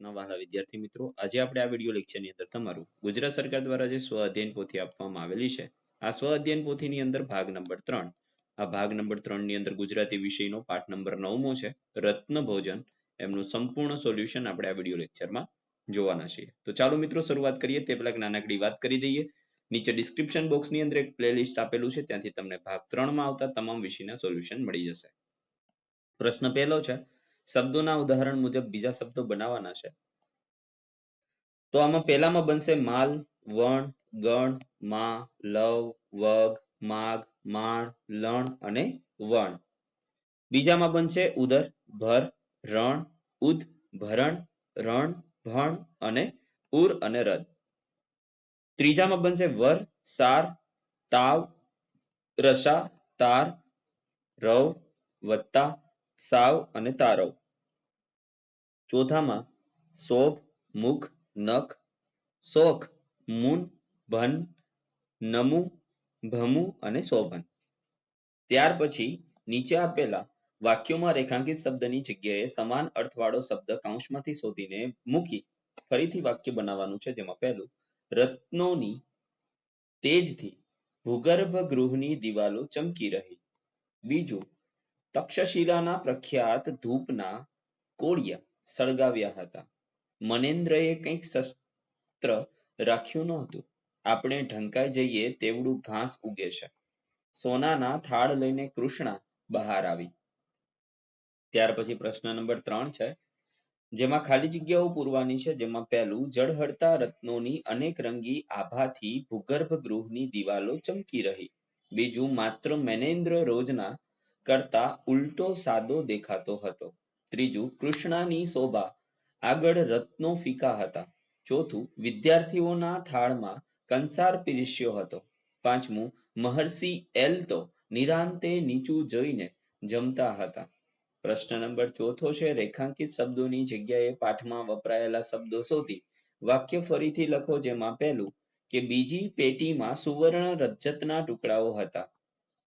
વહાલા વિદ્યાર્થી મિત્રો, આજે આપણે આ વીડિયો લેક્ચરની અંદર તમારું ગુજરાત સરકાર દ્વારા જે સ્વ અધ્યયન પોથી આપવામાં આવેલી છે, આ સ્વ અધ્યયન પોથીની અંદર ભાગ નંબર ત્રણ, આ ભાગ નંબર ત્રણની અંદર ગુજરાતી વિષયનો પાઠ નંબર નવમો છે, રત્ન ભોજન, એમનું સંપૂર્ણ સોલ્યુશન આપણે આ વીડિયો લેક્ચરમાં જોવાના છીએ. તો ચાલો મિત્રો શરૂઆત કરીએ, તે પહેલા નાનકડી વાત કરી દઈએ. નીચે ડિસ્ક્રિપ્શન બોક્સની અંદર એક પ્લેલિસ્ટ આપેલું છે, ત્યાંથી તમને ભાગ ત્રણમાં આવતા તમામ વિષયના સોલ્યુશન મળી જશે. પ્રશ્ન પહેલો છે શબ્દોના ઉદાહરણ મુજબ બીજા શબ્દો બનાવવાના છે. તો આમાં પહેલામાં બનશે માલ, વણ, ગણ, મા, લવ, વગ, માગ, માણ, લણ અને વણ. બીજામાં બનશે ઉદર, ભર, રણ, ઉદ, ભરણ, રણ, ભણ અને ઉર અને રદ. ત્રીજામાં બનશે વર, સાર, તાવ, રસા, તાર, રવ, વત્તા, સાવ અને તારવ. ચોથામાં શોભ, મુખ, નખ, શોખ, મૂન, ભન, નમુ, ભમુ અને શોભન. ત્યાર પછી નીચે આપેલા વાક્યોમાં રેખાંકિત શબ્દની જગ્યાએ સમાન અર્થવાળો શબ્દ કૌંસમાંથી શોધીને મૂકી ફરીથી વાક્ય બનાવવાનું છે, જેમાં પહેલું, રત્નોની તેજથી ભૂગર્ભ ગૃહની દિવાલો ચમકી રહી. બીજું, તક્ષશિલાના પ્રખ્યાત ધૂપના કોળિયા. સળગાવ્યા હતા. મનેન્દ્રએ કંઈક શસ્ત્ર રાખ્યું ન હતું આપણે ઢંકાઈ જઈએ તેવડું ઘાસ ઉગે છે. સોનાના થાળ લઈને કૃષ્ણા બહાર આવી. ત્યાર પછી પ્રશ્ન નંબર ત્રણ છે. જેમાં ખાલી જગ્યાઓ પૂરવાની છે, જેમાં પહેલું જળહળતા રત્નોની અનેક રંગી આભાથી ભૂગર્ભ ગૃહની દિવાલો ચમકી રહી. બીજું માત્ર મેનેન્દ્ર રોજના કરતા ઉલટો સાદો દેખાતો હતો. ત્રીજું, કૃષ્ણાની શોભા. આગળ રત્નો ફીકા હતા. ચોથું, વિદ્યાર્થીઓના થાળમાં કંસાર પીરસ્યો હતો. પાંચમું, મહર્ષિ એલ તો નિરાંતે નીચું જોઈને જમતા હતા. પ્રશ્ન નંબર ચોથો છે, રેખાંકિત શબ્દોની જગ્યાએ પાઠમાં વપરાયેલા શબ્દો શોધી વાક્ય ફરીથી લખો જેમાં પહેલું કે બીજી પેટીમાં સુવર્ણ રજતના ટુકડાઓ હતા.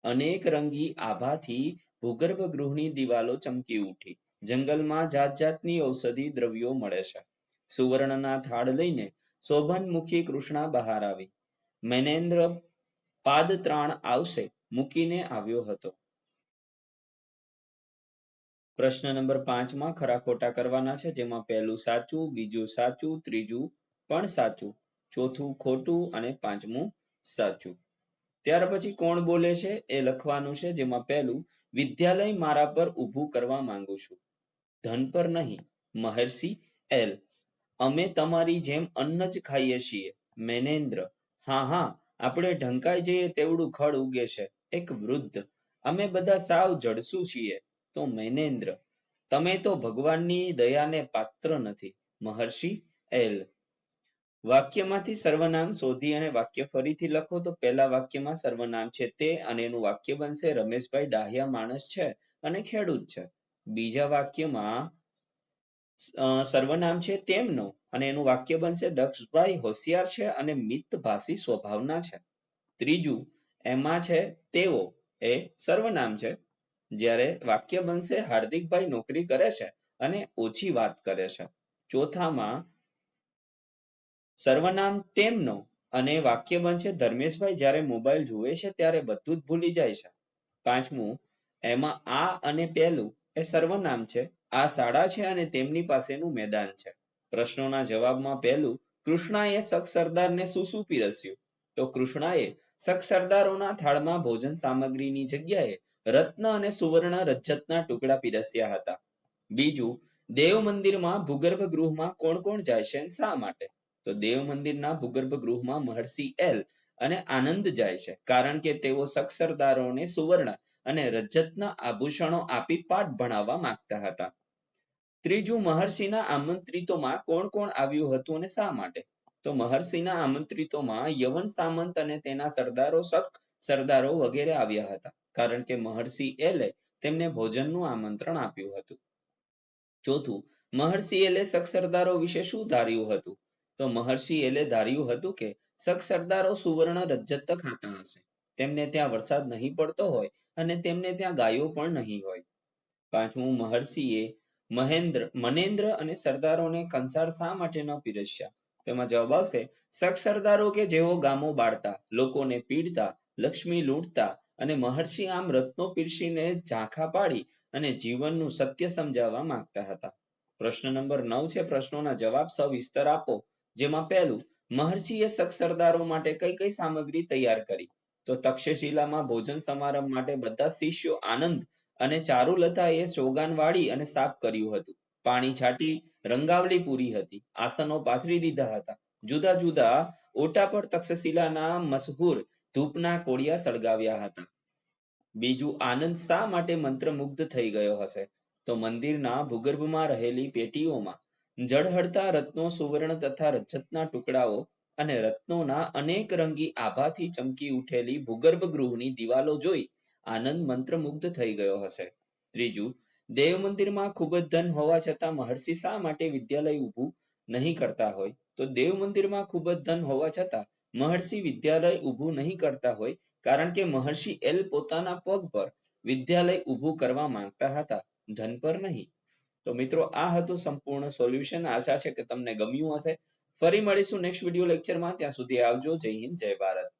અનેક રંગી આભાથી ભૂગર્ભ ગૃહની દિવાલો ચમકી ઉઠી. જંગલમાં જાત જાતની ઔષધિ દ્રવ્યો મળે છે. સુવર્ણના થાળ લઈને શોભનમુખી કૃષ્ણા બહાર આવી. મેનેન્દ્ર પાદત્રાણ આવશે મૂકીને આવ્યો હતો. પ્રશ્ન નંબર પાંચમાં ખરા ખોટા કરવાના છે, જેમાં પહેલું સાચું, બીજું સાચું, ત્રીજું પણ સાચું, ચોથું ખોટું અને પાંચમું સાચું. ત્યાર પછી કોણ બોલે છે? એ લખવાનું છે, જેમાં પહેલું, વિદ્યાલય મારા પર ઊભું કરવા માંગુ છું. ધન પર નહીં, મહર્ષિ એલ. અમે તમારી જેમ અન્ન જ ખાઈએ છીએ. મેનેન્દ્ર, હા હા, આપણે ઢંકાઈ જઈએ તેવડું ખડ ઉગે છે, એક વૃદ્ધ. અમે બધા સાવ જડસું છીએ. તો મેનેન્દ્ર, તમે તો ભગવાનની દયાને પાત્ર નથી. મહર્ષિ એલ. વાક્યમાંથી સર્વનામ શોધી અને વાક્ય ફરીથી લખો તો પહેલા વાક્યમાં સર્વનામ છે તે અને એનું વાક્ય બનશે રમેશભાઈ ડાહ્યા માણસ છે અને ખેડૂત છે. બીજા વાક્યમાં સર્વનામ છે તેમનો અને એનું વાક્ય બનશે દક્ષભાઈ હોશિયાર છે અને મિતભાષી સ્વભાવના છે. ત્રીજું, એમાં છે તેઓ, એ સર્વનામ છે. જ્યારે વાક્ય બનશે હાર્દિકભાઈ નોકરી કરે છે અને ઓછી વાત કરે છે. ચોથામાં, સર્વનામ તેમનો અને વાક્ય બનશે ધર્મેશભાઈ જ્યારે મોબાઈલ જુએ છે ત્યારે બધું જ ભૂલી જાય છે. પાંચમું, એમાં આ અને પહેલું એ સર્વનામ છે. આ શાળા છે અને તેમની પાસેનું મેદાન છે. પ્રશ્નોના જવાબમાં પહેલું, કૃષ્ણાએ શક સરદારને શું શું પીરસ્યું તો કૃષ્ણાએ શક સરદારોના થાળમાં ભોજન સામગ્રીની જગ્યાએ રત્ન અને સુવર્ણ રજતના ટુકડા પીરસ્યા હતા. બીજું દેવ મંદિરમાં ભૂગર્ભ ગૃહમાં કોણ કોણ જાય છે શા માટે? તો દેવ મંદિરના ભૂગર્ભ ગૃહમાં મહર્ષિ એલ અને આનંદ જાય છે. કારણ કે તેઓ શક સરદારોને સુવર્ણ અને રજતના આભૂષણો આપી પાઠ ભણાવવા માંગતા હતા. ત્રીજું મહર્ષિના આમંત્રિતોમાં કોણ કોણ આવ્યું હતું અને શા માટે? તો મહર્ષિના આમંત્રિતોમાં યવન સામંત અને તેના સરદારો શક સરદારો વગેરે આવ્યા હતા. કારણ કે મહર્ષિ એલે તેમને ભોજનનું આમંત્રણ આપ્યું હતું. ચોથું, મહર્ષિ એલે શક સરદારો વિશે શું ધાર્યું હતું? તો મહર્ષિ એલે ધાર્યું હતું કે શક સરદારો સુવર્ણ રજત ખાતા હશે. તેમને ત્યાં વરસાદ નહીં પડતો હોય અને તેમને ત્યાં ગાયો પણ નહીં હોય. પાંચમું મહર્ષિએ મહેન્દ્ર, મનેન્દ્ર અને સરદારોને કંસાર શા માટે ન પીરસ્યા? તેમાં જવાબ આવશે, શક સરદારો કે જેઓ ગામો બાળતા, લોકોને પીડતા, લક્ષ્મી લૂંટતા અને મહર્ષિ આમ રત્નો પીરસીને ઝાંખા પાડી અને જીવનનું સત્ય સમજાવવા માંગતા હતા. પ્રશ્ન નંબર નવ છે, પ્રશ્નોના જવાબ સવિસ્તર આપો. જેમાં પહેલું, મહર્ષિએ શક સરદારો માટે કઈ કઈ સામગ્રી તૈયાર કરી? તો તક્ષશિલામાં ભોજન સમારંભ માટે બધા શિષ્યો આનંદ અને ચારુલતા એ સોગાન વાળી અને સાફ કર્યું હતું. પાણી છાંટી રંગાવલી પૂરી હતી. આસનો પાથરી દીધા હતા. જુદા જુદા ઓટા પર તક્ષશિલાના મશહૂર ધૂપના કોળિયા સળગાવ્યા હતા. બીજું, આનંદ શા માટે મંત્રમુગ્ધ થઈ ગયો હશે? તો મંદિરના ભૂગર્ભમાં રહેલી પેટીઓમાં જળહળતા રત્નો સુવર્ણ તથા રજતના ટુકડાઓ અને રત્નોના અનેક રંગી આભાથી ચમકી ઉઠેલી ભૂગર્ભ ગૃહની દિવાલો જોઈ આનંદ મંત્રમુગ્ધ થઈ ગયો હશે. ત્રીજું, દેવ મંદિરમાં ખૂબ જ ધન હોવા છતાં મહર્ષિ શા માટે વિદ્યાલય ઊભું નહીં કરતા હોય? તો દેવ મંદિરમાં ખૂબ જ ધન હોવા છતાં મહર્ષિ વિદ્યાલય ઊભું નહીં કરતા હોય કારણ કે મહર્ષિ એલ પોતાના પગ પર વિદ્યાલય ઊભું કરવા માંગતા હતા, ધન પર નહીં. તો મિત્રો, આ હતું સંપૂર્ણ સોલ્યુશન. આશા છે કે તમને ગમ્યું હશે. ફરી મળીશું નેક્સ્ટ વીડિયો લેક્ચરમાં ત્યાં સુધી આવજો. જય હિન્દ જય ભારત.